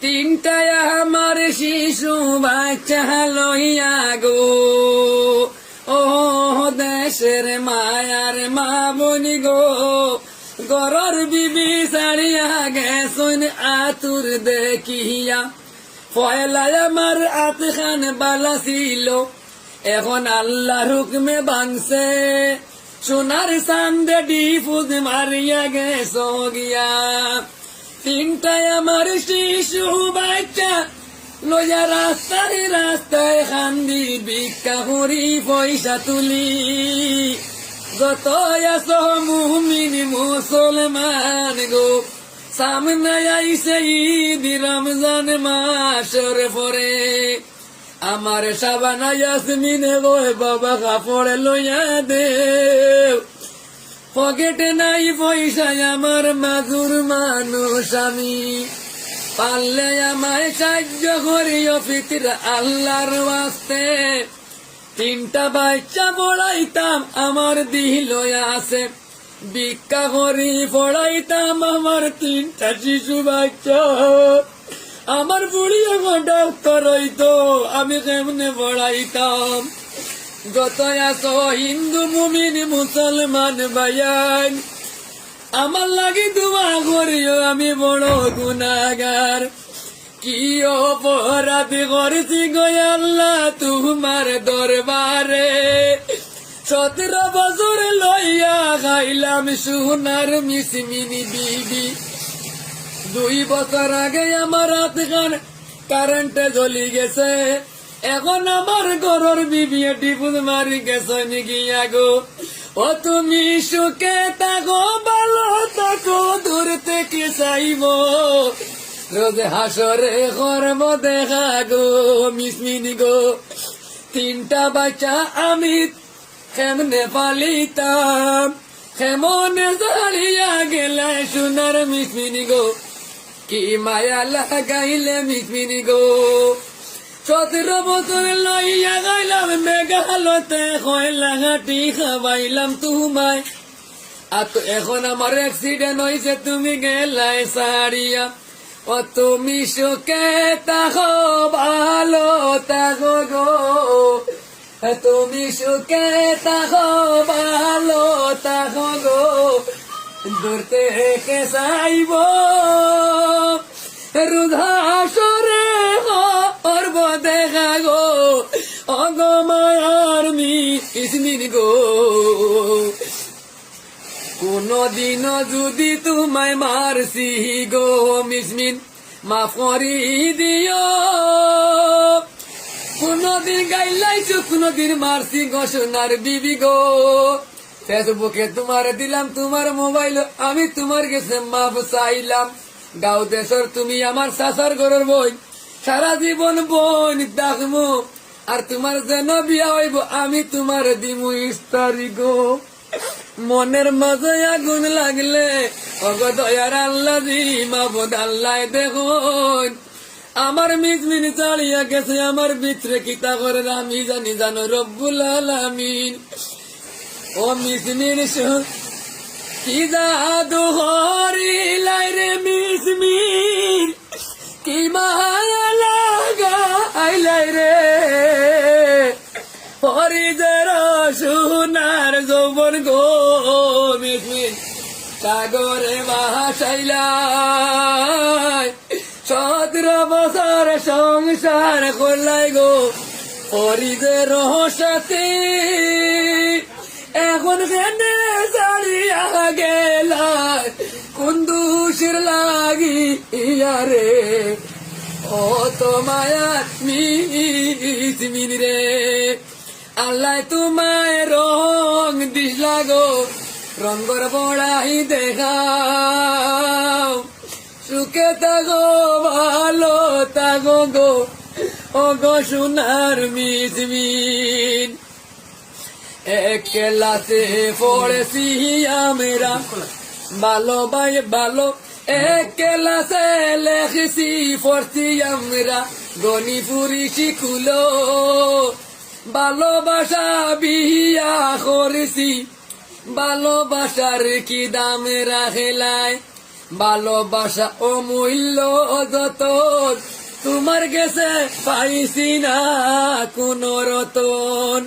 তিনটায় আমার শিশু বাচ্চা লইয়া গো। ও দেশের মায়ার মা বনি গো। গরর বিবি সারিয়া গেছন আতুর দেখিয়া। ফয়লায় আমার আত খান বালা ছিল। এখন আল্লাহর হুকমে বাংছে সোনার সান্দে ডিফুজ মারিয়া গেছ গিয়া। তিনটায় আমার শিশু বাচ্চা, লইয়া রাস্তায় রাস্তায় খান্দি ভিক্ষা করি, পয়সা তুলি। যত মুমিন মুসলমান গো, সামনে আইসে ঈদ রমজান মাসর পরে। আমার সাবানা ইয়াসমিনে গো, বাবা কাপড় লইয়া দেও। পকেটে নাই পয়সা আমার মাগুর মানুষ আমি। পারলে আমায় সাহায্য করিও ফিতির আল্লাহর ওয়াস্তে। তিনটা বাচ্চা পড়াইতাম, আমার দিল আছে। ভিক্ষা করি পড়াইতাম, আমার তিনটা শিশু বাচ্চা। আমার বুড়ি এখন ডাক্তার হইতো আমি কেমনে পড়াইতাম? যত আছো হিন্দু মুমিন, মুসলমান ভাইয়ান আমার লাগি দোয়া করিও, আমি বড় গুনাগার কি অপরাধ করছি গয়াল্লা তোমার দরবারে? সতেরো বছর লইয়া খাইলাম সোনার মিসমিনি বিবি। দুই বছর আগে আমার হাত কারেন্টে জ্বলি গেছে। এখন আমার ঘরের বিবি টিপুন মারি গেছে গিয়া গো ও তুমি সুখে থাকো, ভালো থাকো, দূর থেকে চাইব। রোজ হাসরে কর্ম দেখা গো মিসমিনি গো। তিনটা বাচ্চা আমি কেমনে পালিতাম? কেমনে জালিয়া গেলে সোনার মিসমিনি গো। কি মায়া লাগাইলে মিসমিনি গো। সতেরো বছর লইয়া গাইলাম মেঘালতে কয়লা ঘাটি খাবাইলাম তোমায়। আর এখন আমার অ্যাক্সিডেন্ট হয়েছে তুমি গেলাই সারিয়া। ও তুমি সুখে তাহো ভালো তাহো গো। তুমি সুখে তাহো ভালো তাহো গো। দূর থেকে চাইব রুধাসরে মি ইসমিন গো। কোনদিন যদি তোমায় মারছি গো মিসমিন মাফ করি দিও। কোনদিন গাইলাইছো কোনদিন মারছি গো, সোনার বিবি গো। ফেসবুকে তোমার দিলাম, তোমার মোবাইল, আমি তোমার কাছে মাফ চাইলাম। গাও দেশর তুমি আমার শাসার ঘরের বই, সারা জীবন বোন দেখমু। আর তোমার যেন বিয়া হইব, আমি তোমার দিমু ইস্তারি গো। মনের মাঝে আগুন লাগলে অগদয়ার আল্লাহ দি আল্লাহ দেখুন। আমার মিজমিন চালিয়া গেছে, আমার ভিতরে কিতা করে আমি জানি জানো রব্বুল আলামিন। ও মিজমিন কি জাদু হরিলাই হরিদের সোনার যৌবন গো মিসমিন সাগরে ভাসাইলাই সতেরো বছর সংসার করলাই গো। হরিদের সাথে এখন কেনে চালিয়া গেলাই কুন্দুসির লাগি ইয়ারে ও তো মায়া মিসমিন রে। আল্লাহ তোমায় রং দিস লাগো, রঙ্গর বড়াই দেখাও। সুখে তাগো ভালো তাগো গো ও গো সোনার মিসমিন এক ক্লাসে পড়েছি আমরা, ভালো ভাই ভালো এক ক্লাসে লেখেছি পড়ছি আমরা। গণিপুরি শিখুলো ভালোবাসা বিহিয়া করেছি। ভালোবাসার কি দাম রাখেলাই ভালোবাসা অমূল্য যত তোমার গেছে পাইছি না কোন রতন।